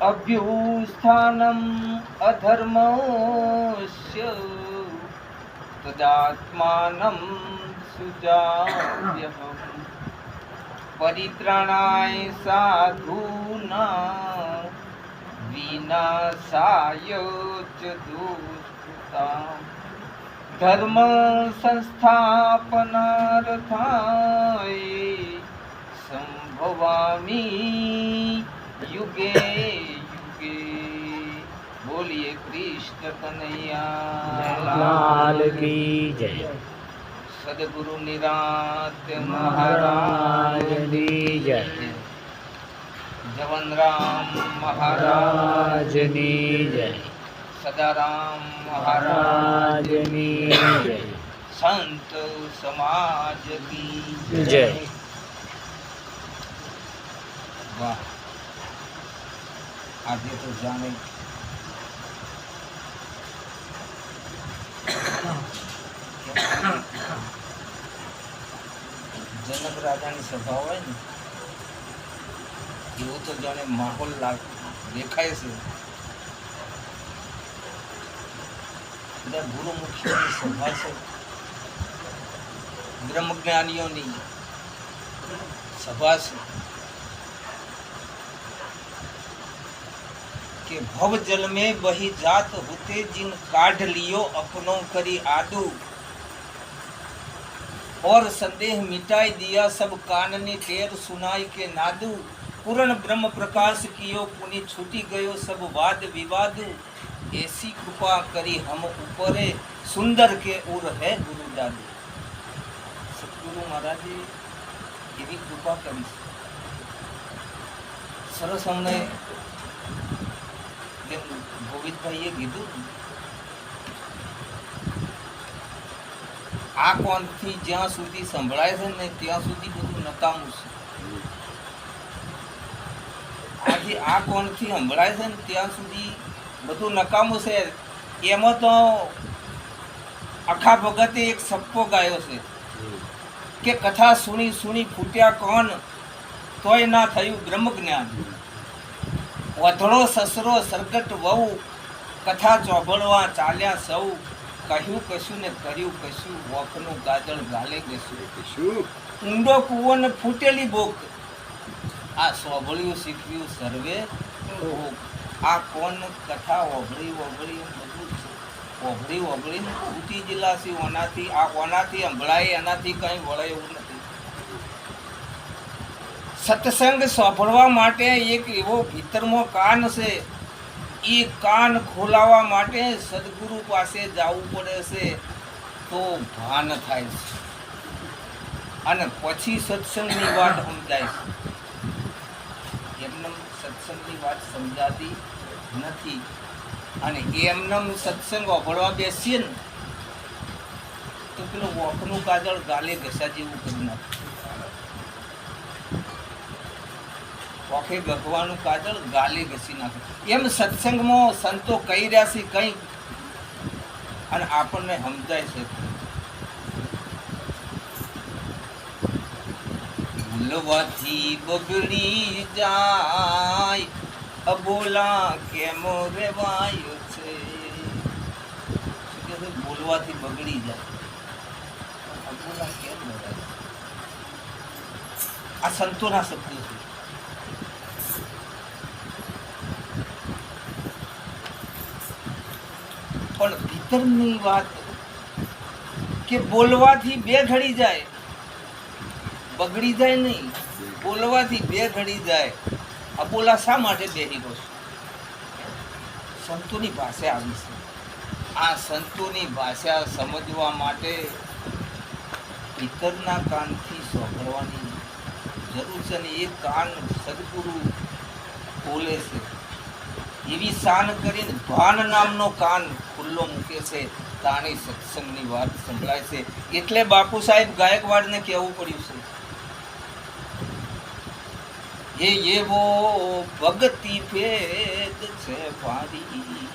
અભ્યુસ્થાનમ અધર્મસ્ય તદાત્માનમ સુજાવ્ય પરિત્રણાય સાધુના વિનાશાય ચ દુષ્ટતા ધર્મ સંસ્થાપનાર્થાય સંભવામી યુગે કૃષ્ણ કનૈયા લાલ કી જય. સદગુરુ નિરાત મહારાજની જય. જવનરામ મહારાજની જય. સદારામ મહારાજની જય. સંત સમાજ કી જય. વાહ. આજે તો જાણે રાજાની સભા હોય ને, એવો તો જાણે માહોલ દેખાય છે. બધા ગુરુમુખીઓની સભા છે. બ્રહ્મજ્ઞાનીઓની સભા છે. કે ભવ જલમે બહી જાત હોતે જીન કાઢ લિયો અપનો કરી આદુ. और संदेह मिटाई दिया सब कानने टेर सुनाई के नादू पूर्ण ब्रह्म प्रकाश कियो पुनि छूटी गयो सब वाद विवाद ऐसी कृपा करी हम ऊपरे सुंदर के उर है गुरु दादू સદગુરુ મહારાજે એવી કૃપા કરી છે. સરસ અમને જેમ ગોવિંદભાઈએ કીધું આ કોણથી જ્યાં સુધી સંભળાય છે ને ત્યાં સુધી બધું નકામું છે. આથી આ કોણથી સંભળાય છે ને ત્યાં સુધી બધું નકામું છે. એમાં તો આખા ભગતે એક સપ્પો ગાયો છે કે કથા સુણી સુણી ફૂટ્યા કોણ તોય ના થયું બ્રહ્મ જ્ઞાન વધળો સસરો સરગટ વહુ, કથા ચોભળવા ચાલ્યા સૌ. કહ્યું કશું ને કર્યું કશું વખનું ગાજળ ગાલે કશું? ઊંડો કૂવો ને ફૂટેલી બોક. આ સોભળ્યું શીખવ્યું સર્વે. આ કોણ કથા ઓભળી એમ બધું જ છે. ઓભળી ઓભળી ને ફૂટી ગયેલા ઓનાથી આ ઓનાથી સંભળાય એનાથી કંઈ વળાય એવું નથી. સત્સંગ સાંભળવા માટે એક એવો ભીતરમાં કાન છે. એ કાન ખોલાવવા માટે સદગુરુ પાસે જવું પડે છે. તો ભાન થાય છે. અને પછી સત્સંગની વાત સમજાય છે. એમનેમ સત્સંગની વાત સમજાતી નથી. અને એમનેમ સત્સંગ સાંભળવા બેસીએ ને, તો પેલું વોકનું કાજળ ગાલે ઘસા જેવું કરી નાખે. વોખે ગગવાનું કાજળ ગાલે ઘસી નાખે. એમ સત્સંગમાં સંતો કહી રહ્યા છે કંઈ. અને આપણને સમજાય છે. ભૂલવાથી બગડી જાય. અબોલા કેમ રેવાય છે? બોલવાથી બગડી જાય. અબોલા કેમ રેવાય આ સંતોના શબ્દો છે. પણ વાત કે બોલવાથી બે ઘડી જાય, બગડી જાય નહીં, બોલવાથી બે ઘડી જાય. આ બોલા શા માટે બેહી ગયો સંતોની ભાષા આવી છે. આ સંતોની ભાષા સમજવા માટે ભીતરના કાનથી સાંભળવાની જરૂર છે ને એ કાન સદગુરુ બોલે છે. એવી શાન કરીને ભાન નામનો કાન ખુલ્લો મૂકે છે, તાણી સત્સંગની વાત સંભળાય છે. એટલે બાપુ સાહેબ ગાયકવાડને કહેવું પડ્યું છે. એ એવો ભક્તિ ભેદ છે ભારી.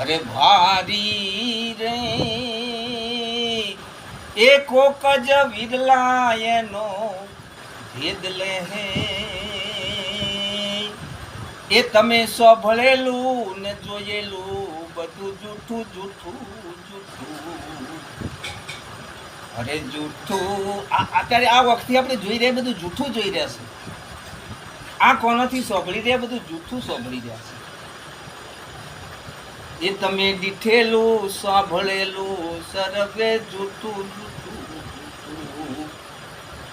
અરે ભારી રે. એ કોક જ વિરલા વિરલાયનો ભેદ લે હે. એ તમે સભળેલું ને જોયેલું, બધું જૂઠું જૂઠું જૂઠું. અરે જૂઠું. અત્યારે આ વખતે આપણે જોઈ રહ્યા બધું જૂઠું જોઈ રહ્યા છે. આ કોનાથી સાંભળી રહ્યા? બધું જૂઠું સાંભળી રહ્યા છે. એ તમે દીઠેલું સાંભળેલું, સરવે જૂઠું જૂઠું.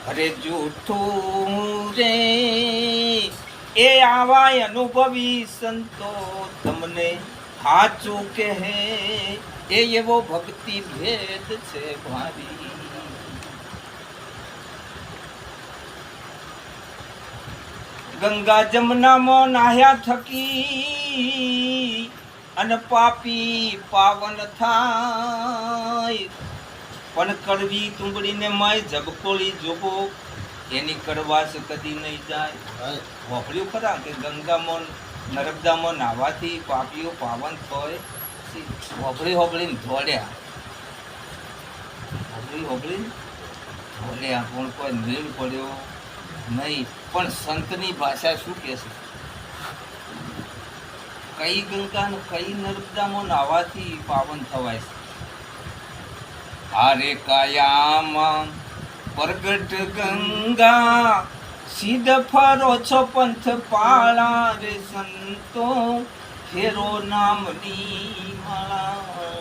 અરે જૂઠું રે. એ આવાય અનુભવી સંતો તમને સાચું કહે. એ એવો ભક્તિ ભેદ છે ભારી. ગંગા જમનામાં નાહ્યા થકી અને પાપી પાવન થાય. પણ કડવી તુંબડીને માય જબકોળી જોબો એની કડવાશ કદી નહીં જાય. વાપર્યું ખરા કે ગંગામાં નર્મદામાં નાહવાથી પાપીઓ પાવન થાય હોબળી હોબળીને ધોળ્યા. હોબળી હોબળીને ધોળ્યા. પણ કોઈ મેળ પડ્યો નહીં. પણ સંતની ભાષા શું કહે છે? કઈ ગંગાને કઈ નર્મદામાં નાહવાથી પાવન થવાય છે? હારે કાયામાં પ્રગટ ગંગા, સીધ ફરો છો પંથ પાળા રે સંતો, ફેરો નામની માળા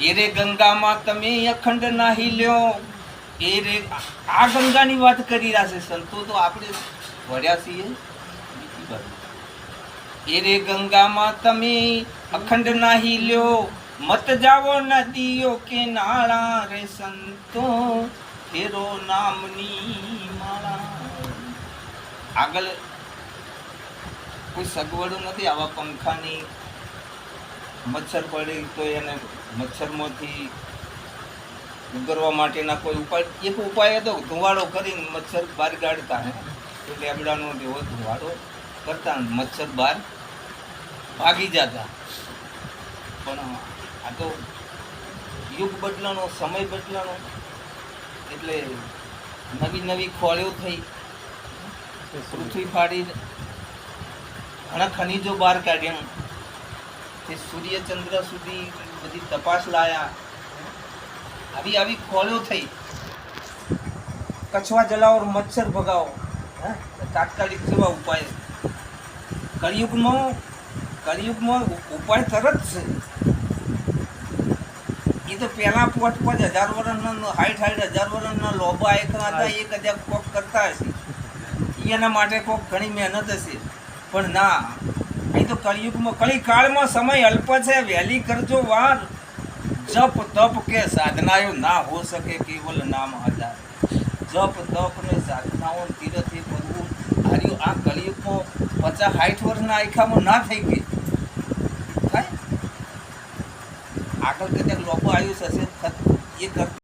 એરે ગંગામાં તમે અખંડ નાહી લ્યો. એ રે આ ગંગાની વાત કરી રહ્યા છે સંતો, તો આપણે વળ્યા છીએ. એરે ગંગામાં તમે અખંડ નાહી લ્યો. મત જાવો નદીઓ કે નાળા રે સંતો. ફેરો નામની માળા. આગળ કોઈ સગવડો નથી આવા પંખાની. મચ્છર પડે તો એને મચ્છરમાંથી ઉગરવા માટેના કોઈ ઉપાય, એક ઉપાય હતો, ધુવાડો કરીને મચ્છર બહાર કાઢતા. એટલે તો લેબડાનો એવો ધુવાડો કરતા મચ્છર બહાર ભાગી જતા. પણ આ તો યુગ બદલાનો સમય બદલાનો એટલે નવી નવી ખોળીઓ થઈ. પૃથ્વી ફાડી ઘણા ખનીજો બહાર કાઢ્યા. તે સૂર્યચંદ્ર સુધી બધી તપાસ લાયા. આવી આવી ખોળીઓ થઈ. કછવા જલાવો મચ્છર ભગાવો. તાત્કાલિક જેવા ઉપાય. કળિયુગમાં કળિયુગમાં ઉપાય તરત છે. તો પહેલા પોટ પાંચ હજાર વર્ષના હાઈટ હાઈટ હજાર વર્ષના લોબો એક હતા એક હજાર કોક કરતા હશે. એના માટે કોક ઘણી મહેનત હશે. પણ ના અહીં તો કળિયુગમાં કળીકાળમાં સમય અલ્પ છે વહેલી કરજો વાર. જપ તપ કે સાધનાયો ના હો શકે કેવલ નામ આધાર જપ તપ ને સાધનાઓ તીરથી કરવું હાર્યું આ કળિયુગમાં પચાસ સાઠ વર્ષના આખામાં ના થઈ ગઈ થાય આગળ કેટલાક લોકો આવ્યું હશે એ કરતા